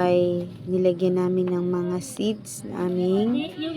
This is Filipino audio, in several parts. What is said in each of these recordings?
ay nilagyan namin ng mga seeds na aming Yung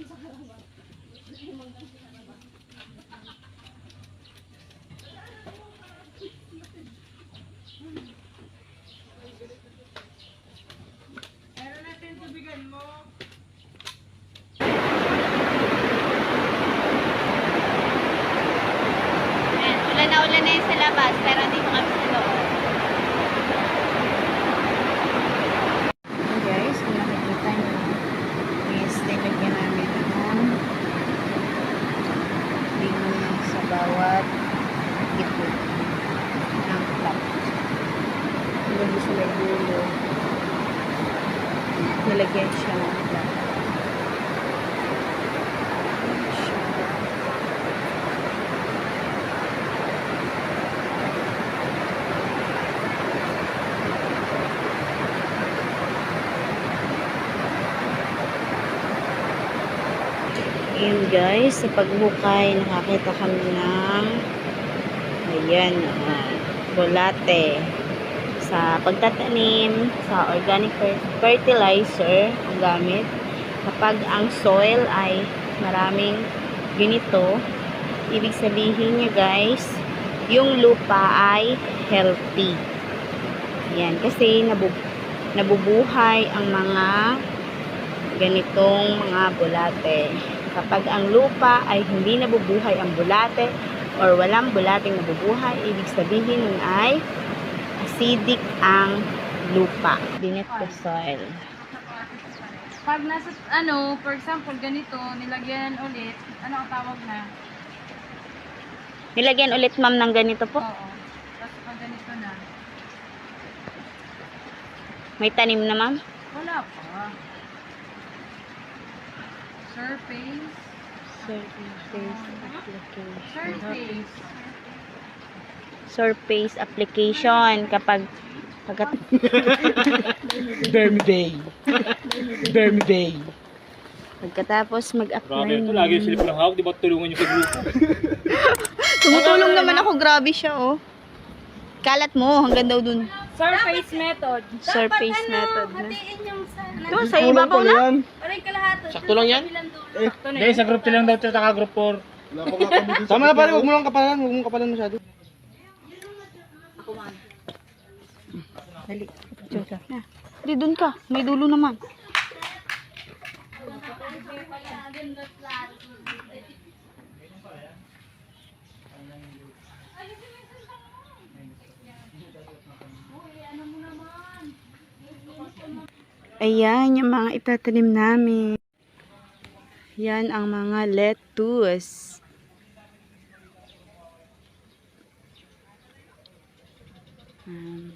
iba pala itatanim. Ayan, ulan na ulan na yun sa labas, pero dito kami sa loob. Guys, kung nakikita nyo, is nilagyan namin ng limon sa bawat ito ng cup. Hindi sila dulo. Nilagyan siya ng. Ayan guys, sa paghukay, nakakita kami ng ayan, ah, bolate. Sa pagtatanim, sa organic fer- fertilizer, ang gamit. Kapag ang soil ay maraming ganito, ibig sabihin niya guys, yung lupa ay healthy. Yan, kasi nabu nabubuhay ang mga ganitong mga bulate. Kapag ang lupa ay hindi nabubuhay ang bulate or walang bulating nabubuhay, ibig sabihin nun ay acidic ang lupa. Dinit the soil. Pag nasa, ano, for example, ganito, nilagyan ulit, ano ang tawag na? Nilagyan ulit ma'am ng ganito po. Oo. Tapos pag ganito na, May tanim na ma'am. wala pa. Surface. Surface. Surface application kapag pagkat Dermy Bay. Dermy Bay. pagkatapos mag-apply Grabe ito, lagi yung silip ng hawak, di ba tulungan yung kagrupo? Tumutulong naman ako, grabe siya oh. Kalat mo, hanggang daw dun. Surface method. Surface method na. Hatiin yung sa... Doon, sa ibabaw na. Aray kalahato. Sakto lang yan? Sakto na Hindi, sa group 3 lang daw ito, taka group 4. Tama na pare, huwag mo lang kapalan, huwag mo kapalan masyado. Dali. Na. Di, dun ka. May dulo naman. Ayan, yung mga itatanim namin. Yan ang mga lettuce.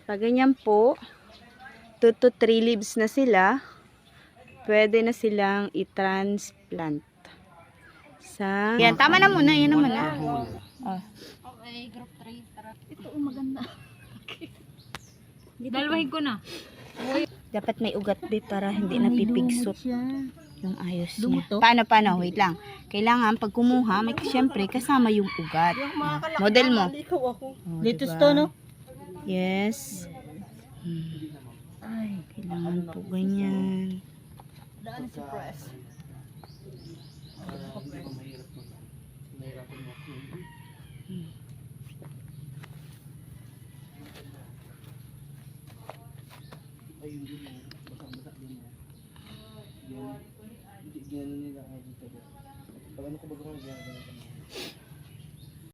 Pag ganyan po, 2 to 3 leaves na sila, pwede na silang i-transplant. Sa... Yan, tama na muna. Yan naman na. Oh. Okay, group 3. Tara. Ito, oh, maganda. Dalwahin ko na. Dapat may ugat be para hindi napipigsot yung ayos niya. Paano, paano? Wait lang. Kailangan pag kumuha, may siyempre kasama yung ugat. Model mo. Oh, Lettuce diba? to, no? Yes. Hmm. Ay, kailangan po ganyan. Daan sa press. Yan. Hindi, ginano nila ako dito. Pag ano ko baga mga ginagawa.